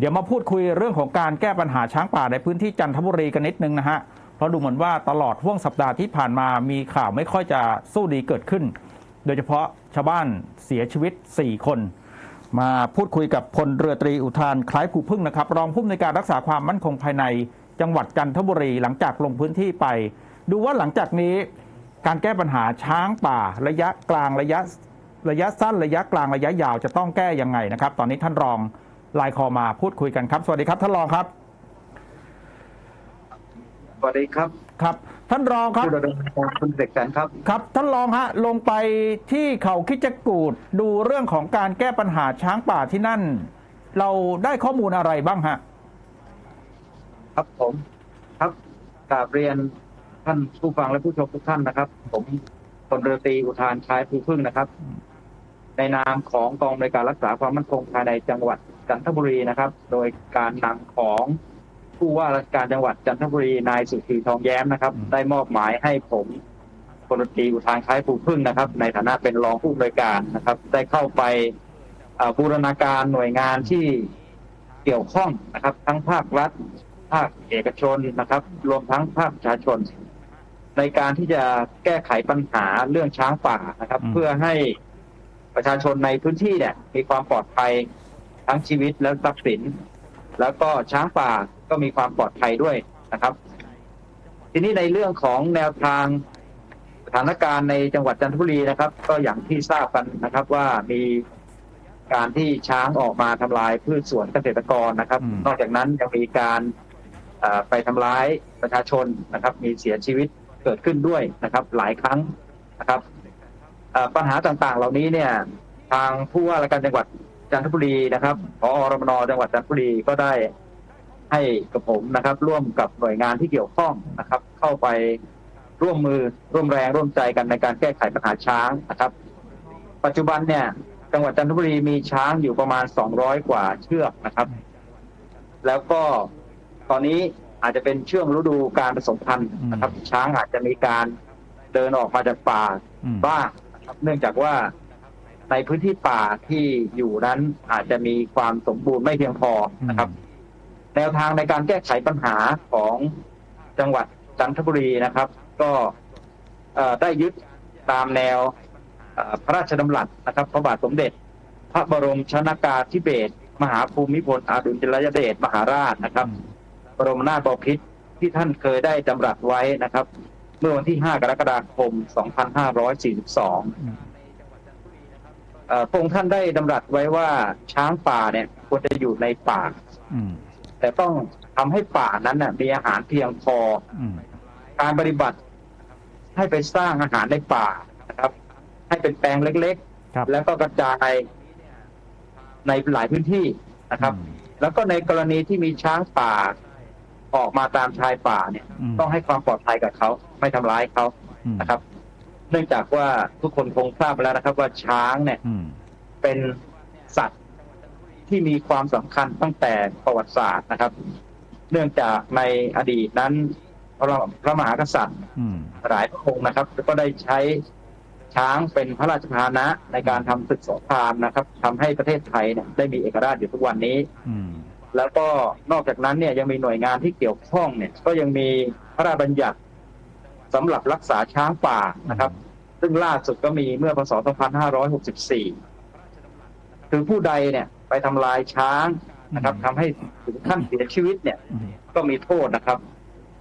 เดี๋ยวมาพูดคุยเรื่องของการแก้ปัญหาช้างป่าในพื้นที่จันทบุรีกันนิดนึงนะฮะ เพราะดูเหมือนว่าตลอดห่วงสัปดาห์ที่ผ่านมามีข่าวไม่ค่อยจะสู้ดีเกิดขึ้น โดยเฉพาะชาวบ้านเสียชีวิต 4 คน มาพูดคุยกับพลเรือตรีอุทานคล้ายผูพึ่งนะครับ รองผู้อำนวยการรักษาความมั่นคงภายในจังหวัดจันทบุรีหลังจากลงพื้นที่ไป ดูว่าหลังจากนี้การแก้ปัญหาช้างป่าระยะกลางระยะระยะสั้นระยะกลางระยะยาวจะต้องแก้ยังไงนะครับ ตอนนี้ท่านรอง ไลน์คอมาพูดคุยกันครับ สวัสดีครับท่านรองครับ สวัสดีครับครับ ท่านรองครับผู้ดำเนินการคุณเสกสรรครับ ครับท่านรองฮะลงไปที่เขาคิดจกูดดูเรื่องของการแก้ปัญหาช้างป่าที่นั่น เราได้ข้อมูลอะไรบ้างฮะครับผมครับกราบเรียนท่านผู้ฟังและผู้ชมทุกท่านนะครับ ผมพลเรือตรีอุทานชายภูพึ่งนะครับ ในนามของกองบริการรักษาความมั่นคงภายในจังหวัด จันทบุรีนะครับ โดยการนำของผู้ว่าราชการจังหวัดจันทบุรีนายสุธีทองแย้มนะครับอืมได้มอบหมายให้ผมพลเรือตรีอุทานคล้ายภูพึ่งนะครับ ในฐานะเป็นรองผู้บริการนะครับ ได้เข้าไปเอ่อบูรณาการหน่วยงานที่เกี่ยวข้องนะครับ ทั้งภาครัฐ ภาคเอกชนนะครับ รวมทั้งภาคประชาชน ในการที่จะแก้ไขปัญหาเรื่องช้างป่านะครับอืมเพื่อให้ประชาชนในพื้นที่เนี่ยมีความปลอดภัย ทั้งชีวิตและทรัพย์สิน แล้วก็ช้างป่าก็มีความปลอดภัยด้วยนะครับ ทีนี้ในเรื่องของแนวทางสถานการณ์ในจังหวัดจันทบุรีนะครับ ก็อย่างที่ทราบกันนะครับว่ามีการที่ช้างออกมาทำลายพืชสวนเกษตรกรนะครับอืมนอกจากนั้นยังมีการเอ่อไปทำร้ายประชาชนนะครับ มีเสียชีวิตเกิดขึ้นด้วยนะครับ หลายครั้งนะครับเอ่อปัญหาต่างๆ เหล่านี้เนี่ย ทางผู้ว่าราชการจังหวัด จันทบุรีนะครับพอรมนจังหวัดจันทบุรีก็ได้ให้กับผมนะครับ ร่วมกับหน่วยงานที่เกี่ยวข้องนะครับ เข้าไปร่วมมือร่วมแรงร่วมใจกันในการแก้ไขปัญหาช้างนะครับ ปัจจุบันเนี่ย จังหวัดจันทบุรีมีช้างอยู่ประมาณ 200 กว่าเชือกนะครับ แล้วก็ตอนนี้อาจจะเป็นช่วงฤดูการผสมพันธุ์นะครับ ช้างอาจจะมีการเดินออกมาจากป่าอืมบ้างนะครับเนื่องจากว่า ในพื้นที่ป่าที่อยู่นั้นอาจจะมีความสมบูรณ์ไม่เพียงพอนะครับ แนวทางในการแก้ไขปัญหาของจังหวัดจันทบุรีนะครับ ก็เอ่อได้ยึดตามแนวเอ่อพระราชดำรัสนะครับ พระบาทสมเด็จ พระบรมชนากาธิเบศรมหาภูมิพลอดุลยเดชมหาราชนะครับ บรมนาถบพิตรที่ท่านเคยได้ดำรัสไว้นะครับ เมื่อวันที่ 5 กรกฎาคม 2542อืมเอ่อ พระองค์ท่านได้ดำรัสไว้ว่าช้างป่าเนี่ยควรจะอยู่ในป่าอืมแต่ต้องทำให้ป่านั้นน่ะมีอาหารเพียงพออืมการปฏิบัติให้ไปสร้างอาหารในป่านะครับ ให้เป็นแปลงเล็กครับๆแล้วก็กระจายในหลายพื้นที่นะครับ แล้วก็ในกรณีที่มีช้างป่าออกมาตามชายป่าเนี่ยมต้องให้ความปลอดภัยกับเขา ไม่ทำร้ายเขาอืมนะครับ เนื่องจากว่าทุกคนคงทราบแล้วนะครับ ว่าช้างเนี่ยอืมเป็นสัตว์ที่มีความสำคัญตั้งแต่ประวัติศาสตร์นะครับ เนื่องจากในอดีตนั้นพระพระมหากษัตริย์อืมหลายพระองค์นะครับ ก็ได้ใช้ช้างเป็นพระราชพาหนะในการทำศึกสงครามนะครับทำให้ประเทศไทยเนี่ยได้มีเอกราชอยู่ทุกวันนี้อืมแล้วก็นอกจากนั้นเนี่ยยังมีหน่วยงานที่เกี่ยวข้องเนี่ย ก็ยังมีพระราชบัญญัติ สำหรับรักษาช้างป่านะครับ ซึ่งล่าสุดก็มีเมื่อพศ 2564 คือผู้ใดเนี่ยไปทำลายช้างนะครับทำให้ถึงขั้นเสียชีวิตเนี่ยอืมก็มีโทษนะครับ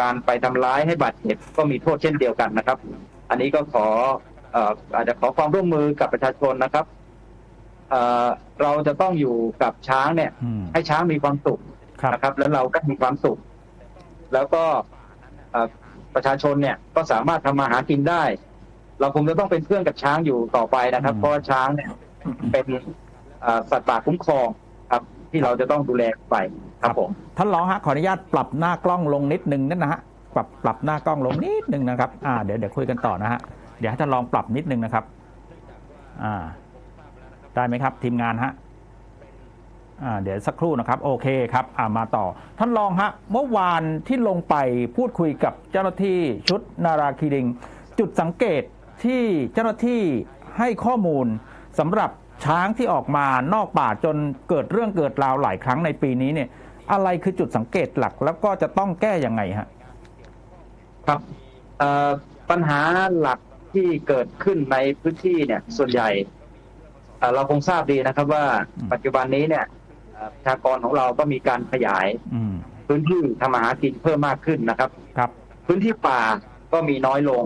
การไปทำร้ายให้บาดเจ็บก็มีโทษเช่นเดียวกันนะครับ อันนี้ก็ขอเอ่ออาจจะขอความร่วมมือกับประชาชนนะครับเอ่อเราจะต้องอยู่กับช้างเนี่ยอืมให้ช้างมีความสุขครับนะครับ แล้วเราก็มีความสุข แล้วก็เอ่อ ประชาชนเนี่ยก็สามารถทำมาหากินได้ เราคงจะต้องเป็นเพื่อนกับช้างอยู่ต่อไปนะครับอืมเพราะว่าช้างเนี่ยเป็นเอ่อสัตว์ป่าคุ้มครองครับ ที่เราจะต้องดูแลไปครับผมท่านรองฮะขออนุญาตปรับหน้ากล้องลงนิดนึงนั่นนะฮะปรับปรับหน้ากล้องลงนิดนึงนะครับอ่าเดี๋ยวเดี๋ยวคุยกันต่อนะฮะเดี๋ยวให้ท่านลองปรับนิดนึงนะครับ อ่า ได้ไหมครับ ทีมงานฮะ อ่าเดี๋ยวสักครู่นะครับ โอเคครับอ่ามาต่อ ท่านรองฮะเมื่อวานที่ลงไปพูดคุยกับเจ้าหน้าที่ชุดนาราคีดิง จุดสังเกตที่เจ้าหน้าที่ให้ข้อมูลสำหรับช้างที่ออกมานอกป่าจนเกิดเรื่องเกิดราวหลายครั้งในปีนี้เนี่ย อะไรคือจุดสังเกตหลักแล้วก็จะต้องแก้ยังไงฮะครับเอ่อปัญหาหลักที่เกิดขึ้นในพื้นที่เนี่ยส่วนใหญ่เอ่อเราคงทราบดีนะครับว่าอืมปัจจุบันนี้เนี่ยเอ่อ ประชากรของเราก็มีการขยายอืมพื้นที่ทำมาหากินเพิ่มมากขึ้นนะครับ ครับ พื้นที่ป่าก็มีน้อยลง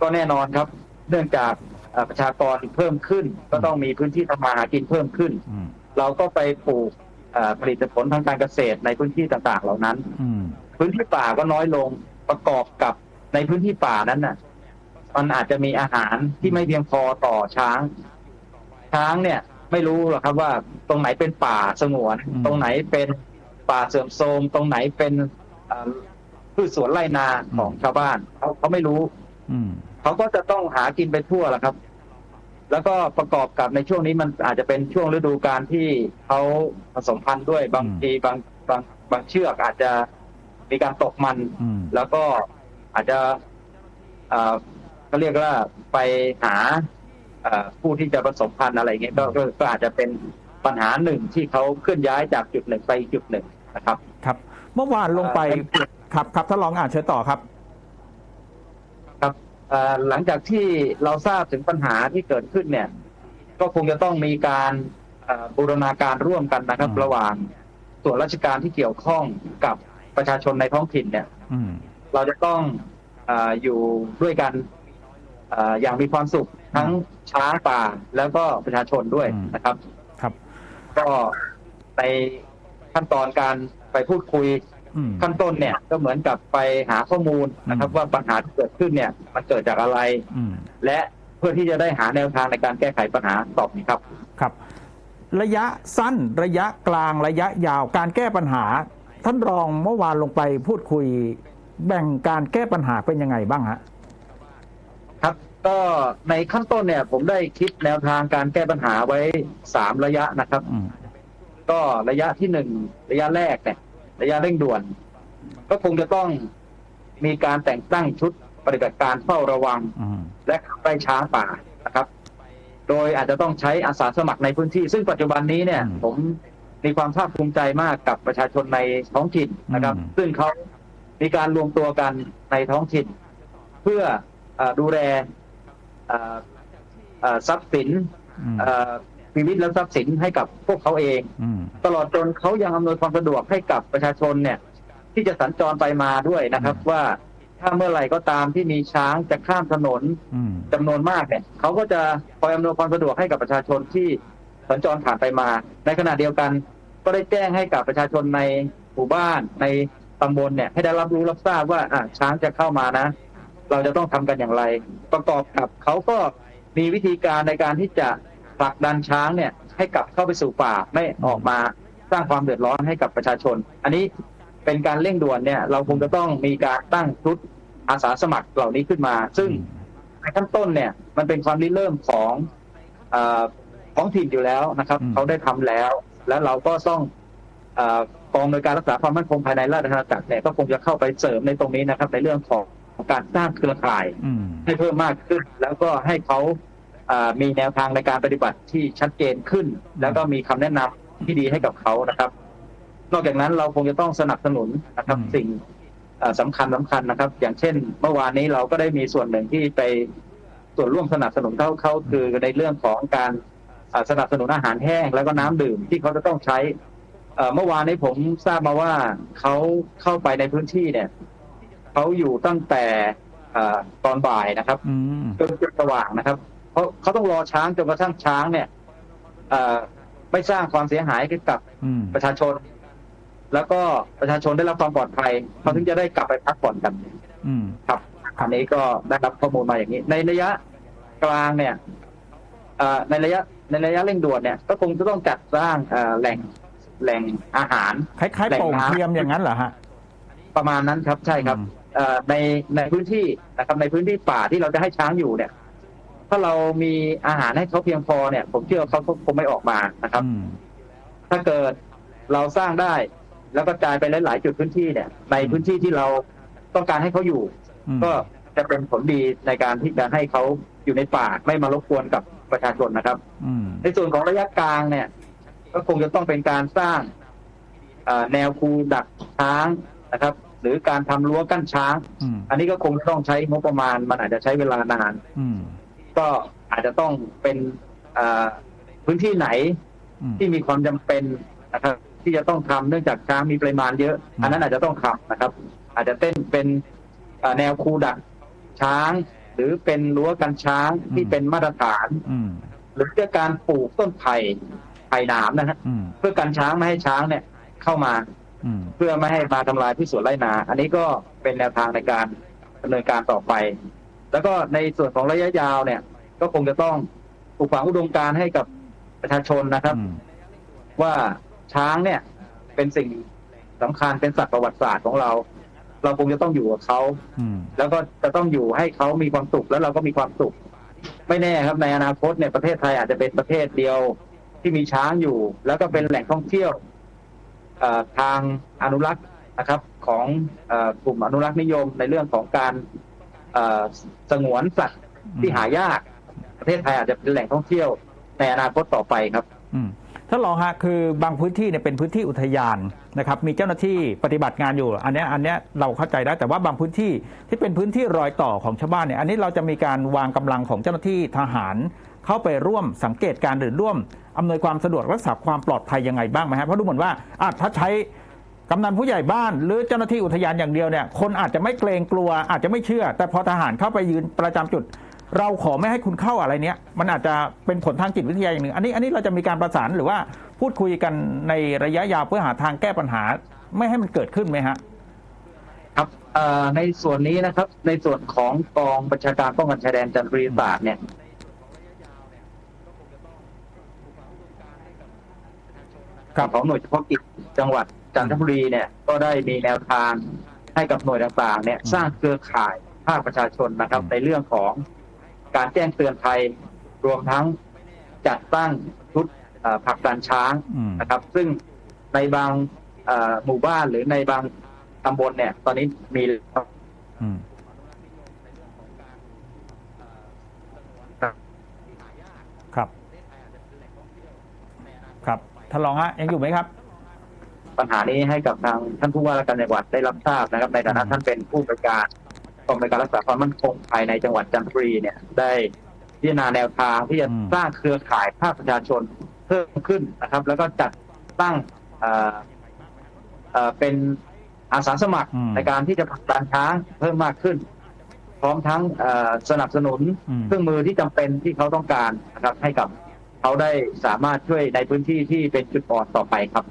ก็แน่นอนครับ เนื่องจากเอ่อประชากรเพิ่มขึ้น ก็ต้องมีพื้นที่ทำมาหากินเพิ่มขึ้นอืมเราก็ไปปลูกเอ่อผลิตผลทางการเกษตรในพื้นที่ต่างๆ เหล่านั้นอืมพื้นที่ป่าก็น้อยลงประกอบกับในพื้นที่ป่านั้นน่ะ มันอาจจะมีอาหารที่ไม่เพียงพอต่อช้าง ช้างเนี่ย ไม่รู้หรอกครับว่าตรงไหนเป็นป่าสงวนอืมตรงไหนเป็นป่าเสื่อมโทรมตรงไหนเป็นเอ่อพืชสวนไร่นาของชาวบ้านเขาเขาไม่รู้ อืมเขาก็จะต้องหากินไปทั่วแหละครับ แล้วก็ประกอบกับในช่วงนี้มันอาจจะเป็นช่วงฤดูการที่เขาผสมพันธุ์ด้วยบางอืมทีบางบางบางเชือกอาจจะมีการตกมันอืมแล้วก็อาจจะเอ่อเขาเรียกว่าไปหาเอ่อ ผู้ที่จะผสมพันธุ์อะไรอย่างเงี้ยก็ก็ก็อาจจะเป็นปัญหาหนึ่งที่เขาเคลื่อนย้ายจากจุดหนึ่งไปอีกจุดหนึ่งนะครับครับ เมื่อวานลงไปเอ่อเป็นจุดครับครับถ้าลองอ่านเชิญต่อครับ ครับเอ่อหลังจากที่เราทราบถึงปัญหาที่เกิดขึ้นเนี่ย ก็คงจะต้องมีการเอ่อบูรณาการร่วมกันนะครับอืมระหว่างส่วนราชการที่เกี่ยวข้องกับประชาชนในท้องถิ่นเนี่ยอืมเราจะต้องเอออยู่ด้วยกันเอออย่างมีความสุขทั้งช้างป่าแล้วก็ประชาชนด้วยอืม นะครับ ครับ ก็ในขั้นตอนการไปพูดคุยอืม ขั้นต้นเนี่ย ก็เหมือนกับไปหาข้อมูลนะครับ อืม ว่าปัญหาที่เกิดขึ้นเนี่ย มันเกิดจากอะไร อืม และเพื่อที่จะได้หาแนวทางในการแก้ไขปัญหาต่อไปครับ ครับ ระยะสั้นระยะกลางระยะยาวการแก้ปัญหา ท่านรองเมื่อวานลงไปพูดคุย แบ่งการแก้ปัญหาเป็นยังไงบ้างฮะครับ ก็ในขั้นต้นเนี่ย ผมได้คิดแนวทางการแก้ปัญหาไว้สามระยะนะครับ อืมก็ระยะที่หนึ่งระยะแรกเนี่ย ระยะเร่งด่วน ก็คงจะต้องมีการแต่งตั้งชุดปฏิบัติการเฝ้าระวัง อืมและขับไล่ช้างป่านะครับ โดยอาจจะต้องใช้อาสาสมัครในพื้นที่ ซึ่งปัจจุบันนี้เนี่ย ผมมีความภาคภูมิใจมากกับประชาชนในท้องถิ่นนะครับซึ่งเขามีการรวมตัวกันในท้องถิ่น เพื่อเออดูแลเอ่อเอ่อ ทรัพย์สินอืมเอ่อชีวิตและทรัพย์สินให้กับพวกเขาเองอืมตลอดจนเขายังอำนวยความสะดวกให้กับประชาชนเนี่ย ที่จะสัญจรไปมาด้วยนะครับอืมว่าถ้าเมื่อไหร่ก็ตามที่มีช้างจะข้ามถนนอืมจำนวนมากเนี่ยเขาก็จะคอยอำนวยความสะดวกให้กับประชาชนที่สัญจรผ่านไปมา ในขณะเดียวกัน ก็ได้แจ้งให้กับประชาชนในหมู่บ้านในตำบลเนี่ยให้ได้รับรู้รับทราบว่าอะช้างจะเข้ามานะ เราจะต้องทำกันอย่างไร ประกอบกับเขาก็มีวิธีการในการที่จะผลักดันช้างเนี่ย ให้กลับเข้าไปสู่ป่าไม่ออกมาสร้างความเดือดร้อนให้กับประชาชน อันนี้เป็นการเร่งด่วนเนี่ย เราคงจะต้องมีการตั้งชุดอาสาสมัครเหล่านี้ขึ้นมา ซึ่งในขั้นต้นเนี่ย มันเป็นความริเริ่มของเออท้องถิ่นอยู่แล้วนะครับอืมเขาได้ทำแล้ว แล้วเราก็ต้องเออกองโดยการรักษาความมั่นคงภายในราชอาณาจักรเนี่ยก็คงจะเข้าไปเสริมในตรงนี้นะครับ ในเรื่องของ การสร้างเครือข่ายอืมให้เพิ่มมากขึ้น แล้วก็ให้เขาเอ่อมีแนวทางในการปฏิบัติที่ชัดเจนขึ้น แล้วก็มีคำแนะนำที่ดีให้กับเขานะครับ นอกจากนั้นเราคงจะต้องสนับสนุนนะครับอืมสิ่งเอ่อสำคัญสำคัญนะครับ อย่างเช่น เมื่อวานนี้เราก็ได้มีส่วนหนึ่งที่ไปส่วนร่วมสนับสนุนเขาเขาคือในเรื่องของการเอ่อสนับสนุนอาหารแห้งแล้วก็น้ำดื่มที่เขาจะต้องใช้เอ่อเมื่อวานนี้ผมทราบมาว่าเขาเข้าไปในพื้นที่เนี่ย เขาอยู่ตั้งแต่เอ่อตอนบ่ายนะครับอืมจนจนสว่างนะครับ เพราะเขาต้องรอช้างจนกระทั่งช้างเนี่ยเอ่อไม่สร้างความเสียหายให้กับอืมประชาชน แล้วก็ประชาชนได้รับความปลอดภัยเขาถึงจะได้กลับไปพักผ่อนกันอืมครับอันนี้ก็ได้รับข้อมูลมาอย่างนี้ ในระยะกลางเนี่ยเอ่อในระยะในระยะเร่งด่วนเนี่ยก็คงจะต้องจัดสร้างเอ่อแหล่งแหล่งอาหารคล้ายๆโป่งเทียมอย่างนั้นเหรอฮะประมาณนั้นครับใช่ครับอืมเอ่อ ในในพื้นที่นะครับในพื้นที่ป่าที่เราจะให้ช้างอยู่เนี่ย ถ้าเรามีอาหารให้เขาเพียงพอเนี่ย ผมเชื่อว่าเขาคงไม่ออกมานะครับอืมถ้าเกิดเราสร้างได้ แล้วก็จ่ายไปหลาย ๆ จุดพื้นที่เนี่ย ในพื้นที่ที่เราต้องการให้เขาอยู่อืมก็จะเป็นผลดีในการที่จะให้เขาอยู่ในป่าไม่มารบกวนกับประชาชนนะครับอืมในส่วนของระยะกลางเนี่ย ก็คงจะต้องเป็นการสร้างเอ่อแนวคูดักช้างนะครับ หรือการทำรั้วกั้นช้างอืมอันนี้ก็คงจะต้องใช้งบประมาณ มันอาจจะใช้เวลานานอืมก็อาจจะต้องเป็นเอ่อพื้นที่ไหนอืมที่มีความจำเป็นนะครับ ที่จะต้องทำเนื่องจากช้างมีปริมาณเยอะอืมอันนั้นอาจจะต้องทำนะครับ อาจจะเต้นเป็นเอ่อแนวคูดักช้าง หรือเป็นรั้วกันช้างที่เป็นมาตรฐานอืมหรือจะการปลูกต้นไผ่ไผ่หนามนะฮะอืมเพื่อกันช้างไม่ให้ช้างเนี่ย เข้ามาอืม เพื่อไม่ให้มาทำลายที่สวนไร่นา อันนี้ก็เป็นแนวทางในการดำเนินการต่อไป แล้วก็ในส่วนของระยะยาวเนี่ย ก็คงจะต้องปลูกฝังอุดมการณ์ให้กับประชาชนนะครับอืมว่าช้างเนี่ยเป็นสิ่งสำคัญเป็นสัตว์ประวัติศาสตร์ของเรา เราคงจะต้องอยู่กับเขาอืมแล้วก็จะต้องอยู่ให้เขามีความสุขแล้วเราก็มีความสุข ไม่แน่ครับในอนาคตเนี่ยประเทศไทยอาจจะเป็นประเทศเดียวที่มีช้างอยู่ แล้วก็เป็นแหล่งท่องเที่ยวเอ่อ ทางอนุรักษ์นะครับของกลุ่มอนุรักษ์นิยมในเรื่องของการสงวนสัตว์ที่หายาก ประเทศไทยอาจจะเป็นแหล่งท่องเที่ยวในอนาคตต่อไปครับอืมท่านรองฮะคือบางพื้นที่เนี่ยเป็นพื้นที่อุทยานนะครับ มีเจ้าหน้าที่ปฏิบัติงานอยู่ อันนี้อันนี้เราเข้าใจได้แต่ว่าบางพื้นที่ที่เป็นพื้นที่รอยต่อของชาวบ้านเนี่ยอันนี้เราจะมีการวางกำลังของเจ้าหน้าที่ทหาร เข้าไปร่วมสังเกตการณ์หรือร่วม อำนวยความสะดวกรักษาความปลอดภัยยังไงบ้างไหมฮะเพราะดูเหมือนว่าอะถ้าใช้กำนันผู้ใหญ่บ้าน หรือเจ้าหน้าที่อุทยานอย่างเดียวเนี่ยคนอาจจะไม่เกรงกลัว อาจจะไม่เชื่อ แต่พอทหารเข้าไปยืนประจำจุด เราขอไม่ให้คุณเข้าอะไรเนี้ยมันอาจจะเป็นผลทางจิตวิทยาอย่างหนึ่งอันนี้อันนี้เราจะมีการประสานหรือว่าพูดคุยกันในระยะยาวเพื่อหาทางแก้ปัญหา ไม่ให้มันเกิดขึ้นไหมฮะครับในส่วนนี้นะครับในส่วนของกองบัญชาการป้องกันชายแดนจันทรีศาสตร์เนี่ย ครับ ของหน่วยเฉพาะกิจจังหวัดจันทบุรีเนี่ยก็ได้มีแนวทางให้กับหน่วยต่างๆเนี่ยอืมสร้างเครือข่ายภาคประชาชนนะครับอืมในเรื่องของการแจ้งเตือนภัยรวมทั้งจัดตั้งชุดเอ่อผลักดันช้างอืมนะครับ ซึ่งในบางเอ่อหมู่บ้านหรือในบางตำบลเนี่ย ตอนนี้มีแล้ว อืมครับ ครับ ท่านรองฮะยังอยู่ไหมครับ ปัญหานี้ให้กับทางท่านผู้ว่าราชการจังหวัดได้รับทราบนะครับ ในฐานะอืมท่านเป็นผู้บริการกองบริการรักษาความมั่นคงภายในจังหวัดจันทบุรีเนี่ยได้พิจารณาแนวทางที่จะสร้างเครือข่ายภาคประชาชนเพิ่มขึ้นนะครับ แล้วก็จัดตั้งเอ่อเอ่อเป็นอาสาสมัครอืมในการที่จะผลักดันช้างเพิ่มมากขึ้น พร้อมทั้งเอ่อสนับสนุนอืมเครื่องมือที่จำเป็นที่เขาต้องการนะครับให้กับ เขาได้สามารถช่วยในพื้นที่ที่เป็นจุดอ่อนต่อไปครับ